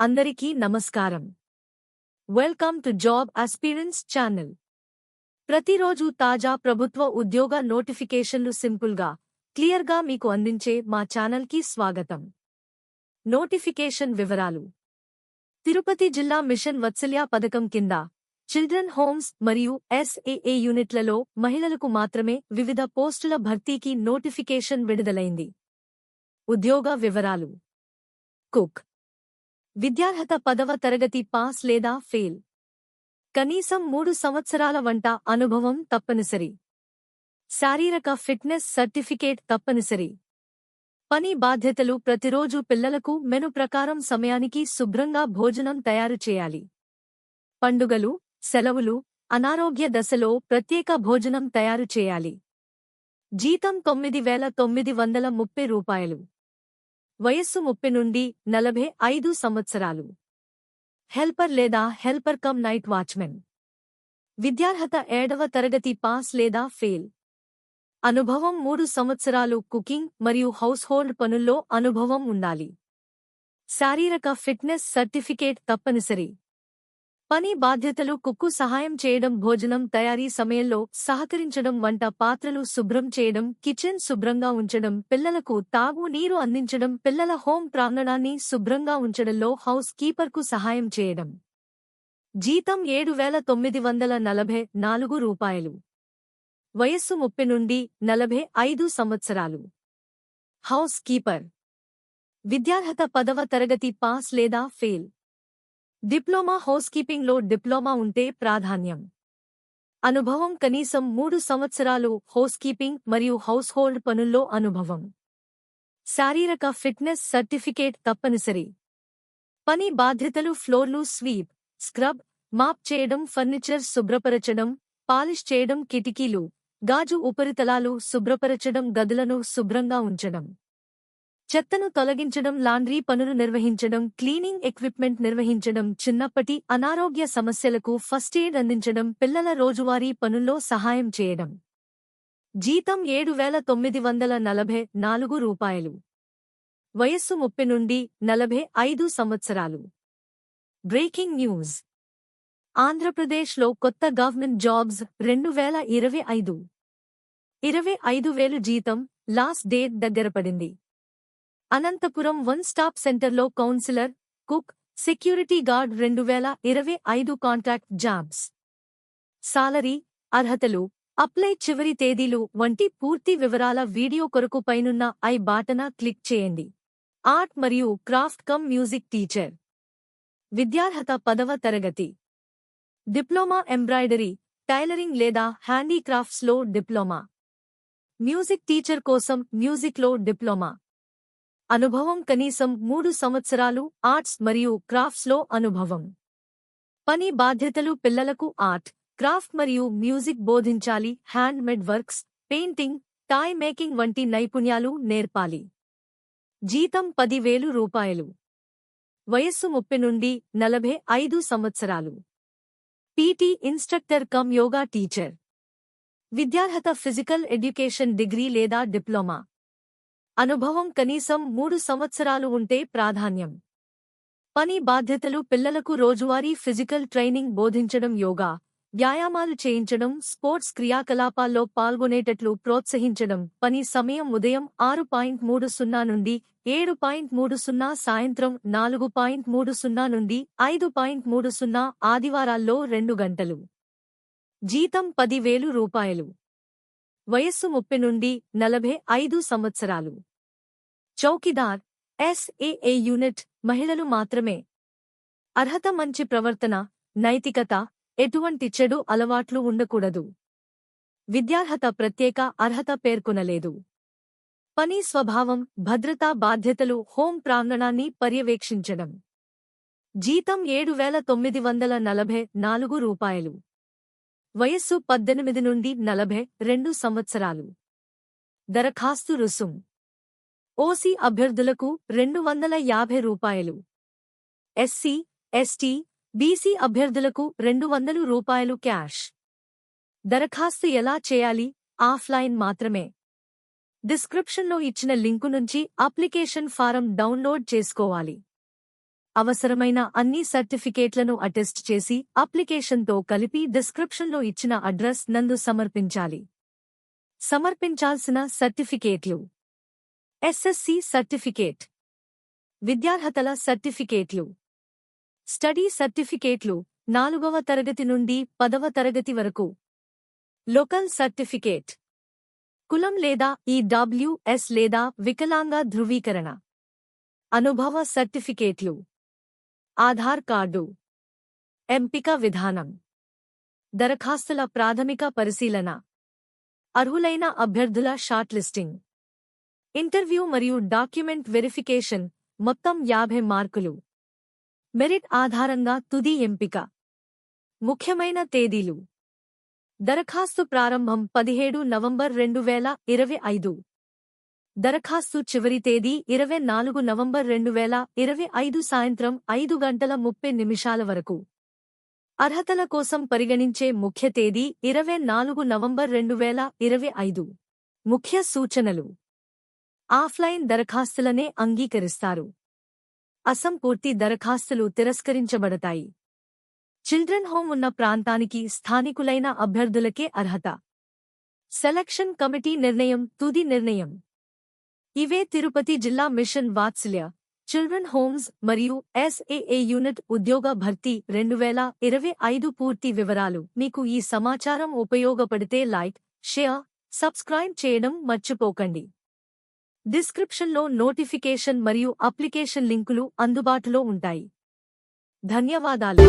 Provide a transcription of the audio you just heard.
అందరికీ నమస్కారం. Welcome to job aspirants channel. ప్రతిరోజు తాజా ప్రభుత్వ ఉద్యోగ నోటిఫికేషన్లు సింపుల్గా క్లియర్గా మీకు అందించే మా ఛానల్కి స్వాగతం. నోటిఫికేషన్ వివరాలు. తిరుపతి జిల్లా మిషన్ వత్సల్య పథకం కింద చిల్డ్రన్ హోమ్స్ మరియు ఎస్ఏఏ యూనిట్లలో మహిళలకు మాత్రమే వివిధ పోస్టుల భర్తీకి నోటిఫికేషన్ విడుదలైంది. ఉద్యోగ వివరాలు. కుక్. విద్యార్హత పదవ తరగతి పాస్ లేదా ఫెయిల్. కనీసం మూడు సంవత్సరాల వంట అనుభవం తప్పనిసరి. శారీరక ఫిట్నెస్ సర్టిఫికేట్ తప్పనిసరి. పని బాధ్యతలు ప్రతిరోజు పిల్లలకు మెను ప్రకారం సమయానికి శుభ్రంగా భోజనం తయారు చేయాలి. పండుగలు సెలవులు అనారోగ్య దశలో ప్రత్యేక భోజనం తయారు చేయాలి. జీతం తొమ్మిది వేల తొమ్మిది వందల ముప్పై రూపాయలు. వయస్సు ముప్పై నుండి నలభై ఐదు సంవత్సరాలు. హెల్పర్ లేదా హెల్పర్ కమ్ నైట్ వాచ్మెన్. విద్యార్హత ఏడవ తరగతి పాస్ లేదా ఫెయిల్. అనుభవం మూడు సంవత్సరాలు కుకింగ్ మరియు హౌస్ హోల్డ్ పనుల్లో అనుభవం ఉండాలి. శారీరక ఫిట్నెస్ సర్టిఫికేట్ తప్పనిసరి. పని బాధ్యతలు కుక్కు సహాయం చేయడం భోజనం తయారీ సమయంలో సహకరించడం వంట పాత్రలు శుభ్రం చేయడం కిచెన్ శుభ్రంగా ఉంచడం పిల్లలకు తాగు నీరు అందించడం పిల్లల హోం ప్రాంగణాన్ని శుభ్రంగా ఉంచడంలో హౌస్ కీపర్కు సహాయం చేయడం. జీతం ఏడు వేల తొమ్మిది వందల నలభై నాలుగు రూపాయలు. వయస్సు ముప్పై నుండి నలభై ఐదు సంవత్సరాలు. House keeper. విద్యార్హత పదవ తరగతి పాస్ లేదా ఫెయిల్. డిప్లొమా హౌస్కీపింగ్లో డిప్లొమా ఉంటే ప్రాధాన్యం. అనుభవం కనీసం మూడు సంవత్సరాలు హౌస్కీపింగ్ మరియు హౌస్ హోల్డ్ పనుల్లో అనుభవం. శారీరక ఫిట్నెస్ సర్టిఫికేట్ తప్పనిసరి. పని బాధ్యతలు ఫ్లోర్లు స్వీప్ స్క్రబ్ మాప్ చేయడం ఫర్నిచర్ శుభ్రపరచడం పాలిష్ చేయడం కిటికీలు గాజు ఉపరితలాలు శుభ్రపరచడం గదులను శుభ్రంగా ఉంచడం. చెత్తను తొలగించడం లాండ్రీ పనులు నిర్వహించడం క్లీనింగ్ ఎక్విప్మెంట్ నిర్వహించడం చిన్నప్పటి అనారోగ్య సమస్యలకు ఫస్ట్ ఎయిడ్ అందించడం పిల్లల రోజువారీ పనుల్లో సహాయం చేయడం. జీతం ఏడు వేల తొమ్మిది వందల నలభై నాలుగు రూపాయలు. వయస్సు ముప్పై నుండి నలభై ఐదు సంవత్సరాలు. Breaking news. ఆంధ్రప్రదేశ్లో కొత్త గవర్నమెంట్ జాబ్స్ రెండు వేల ఇరవై ఐదు. ఇరవై ఐదు వేలు జీతం లాస్ట్ డేట్ దగ్గర పడింది. అనంతపురం వన్ స్టాప్ సెంటర్లో కౌన్సిలర్ కుక్ సెక్యూరిటీ గార్డ్ రెండు వేల ఇరవై ఐదు కాంట్రాక్ట్ జాబ్స్. సాలరీ అర్హతలు అప్లై చివరి తేదీలు వంటి పూర్తి వివరాల వీడియో కొరకు పైనున్న ఐ బాటన క్లిక్ చేయండి. ఆర్ట్ మరియు క్రాఫ్ట్ కమ్ మ్యూజిక్ టీచర్. విద్యార్హత పదవ తరగతి. డిప్లొమా ఎంబ్రాయిడరీ టైలరింగ్ లేదా హ్యాండీక్రాఫ్ట్స్లో డిప్లొమా. మ్యూజిక్ టీచర్ కోసం మ్యూజిక్లో డిప్లొమా. అనుభవం కనీసం మూడు సంవత్సరాలు ఆర్ట్స్ మరియు క్రాఫ్ట్స్లో అనుభవం. పని బాధ్యతలు పిల్లలకు ఆర్ట్ క్రాఫ్ట్ మరియు మ్యూజిక్ బోధించాలి handmade works painting toy making వంటి నైపుణ్యాలు నేర్పాలి. జీతం పదివేలు రూపాయలు. వయస్సు ముప్పై నుండి నలభై ఐదు సంవత్సరాలు. PT instructor cum yoga teacher. విద్యార్హత ఫిజికల్ ఎడ్యుకేషన్ డిగ్రీ లేదా డిప్లొమా. అనుభవం కనీసం మూడు సంవత్సరాలు ఉంటే ప్రాధాన్యం. పని బాధ్యతలు పిల్లలకు రోజువారీ ఫిజికల్ ట్రైనింగ్ బోధించడం యోగా వ్యాయామాలు చేయించడం స్పోర్ట్స్ క్రియాకలాపాల్లో పాల్గొనేటట్లు ప్రోత్సహించడం పని సమయం ఉదయం ఆరు పాయింట్ మూడు సున్నా నుండి ఏడు పాయింట్ మూడు సున్నా సాయంత్రం నాలుగు పాయింట్ మూడు సున్నా నుండి ఐదు పాయింట్ మూడు సున్నా ఆదివారాల్లో రెండు గంటలు. జీతం పదివేలు రూపాయలు. వయస్సు ముప్పై నుండి నలభై ఐదు సంవత్సరాలు. చౌకీదార్ ఎస్ఏఏ యూనిట్ మహిళలు మాత్రమే. అర్హత మంచి ప్రవర్తన నైతికత ఎటువంటి చెడు అలవాట్లు ఉండకూడదు. విద్యార్హత ప్రత్యేక అర్హత పేర్కొనలేదు. పని స్వభావం భద్రతా బాధ్యతలు హోం ప్రాంగణాన్ని పర్యవేక్షించడం. జీతం ఏడు వేల తొమ్మిది వందల నలభై నాలుగు రూపాయలు. వయస్సు పద్దెనిమిది నుండి నలభై రెండు సంవత్సరాలు. దరఖాస్తు రుసుం ఓసీ అభ్యర్థులకు రెండు వందల యాభై రూపాయలు. ఎస్సీ ఎస్టీ బీసీ అభ్యర్థులకు రెండు వందలు రూపాయలు క్యాష్. దరఖాస్తు ఎలా చేయాలి? ఆఫ్లైన్ మాత్రమే. డిస్క్రిప్షన్లో ఇచ్చిన లింకు నుంచి అప్లికేషన్ ఫారం డౌన్లోడ్ చేసుకోవాలి. అవసరమైన అన్ని సర్టిఫికేట్లను అటెస్ట్ చేసి అప్లికేషన్తో కలిపి డిస్క్రిప్షన్లో ఇచ్చిన అడ్రస్ నందు సమర్పించాలి. సమర్పించాల్సిన సర్టిఫికేట్లు. ఎస్ఎస్సి సర్టిఫికేట్ విద్యార్హతల సర్టిఫికేట్లు. స్టడీ సర్టిఫికేట్లు నాలుగవ తరగతి నుండి పదవ తరగతి వరకు. Local certificate. కులం లేదా ఈడబ్ల్యూఎస్ లేదా వికలాంగ ధృవీకరణ. అనుభవ సర్టిఫికేట్లు. ఆధార్ కార్డు. ఎంపిక విధానం. దరఖాస్తుల ప్రాథమిక పరిశీలన. అర్హులైన అభ్యర్థుల షార్ట్ లిస్టింగ్. ఇంటర్వ్యూ మరియు డాక్యుమెంట్ వెరిఫికేషన్ మొత్తం యాభై మార్కులు. మెరిట్ ఆధారంగా తుది ఎంపిక. ముఖ్యమైన తేదీలు. దరఖాస్తు ప్రారంభం పదిహేడు నవంబర్ రెండు వేల ఇరవై ఐదు. దరఖాస్తు చివరి తేదీ ఇరవై నాలుగు నవంబర్ రెండు వేల ఇరవై ఐదు సాయంత్రం ఐదు గంటల ముప్పై నిమిషాల వరకు. అర్హతల కోసం పరిగణించే ముఖ్య తేదీ ఇరవై నాలుగు నవంబర్ రెండు వేల ఇరవై ఐదు. ముఖ్య సూచనలు. ఆఫ్లైన్ దరఖాస్తులనే అంగీకరిస్తారు. అసంపూర్తి దరఖాస్తులు తిరస్కరించబడతాయి. చిల్డ్రన్ హోమ్ ఉన్న ప్రాంతానికి స్థానికులైన అభ్యర్థులకే అర్హత. సెలక్షన్ కమిటీ నిర్ణయం తుది నిర్ణయం. ఇవే తిరుపతి జిల్లా మిషన్ వాత్సల్య చిల్డ్రన్ హోమ్స్ మరియు ఎస్ఏఏ యూనిట్ ఉద్యోగ భర్తీ రెండు వేల ఇరవై ఐదు పూర్తి వివరాలు. మీకు ఈ సమాచారం ఉపయోగపడితే లైక్ షేర్ సబ్స్క్రైబ్ చేయడం మర్చిపోకండి. డిస్క్రిప్షన్లో నోటిఫికేషన్ మరియు అప్లికేషన్ లింకులు అందుబాటులో ఉంటాయి. ధన్యవాదాలు.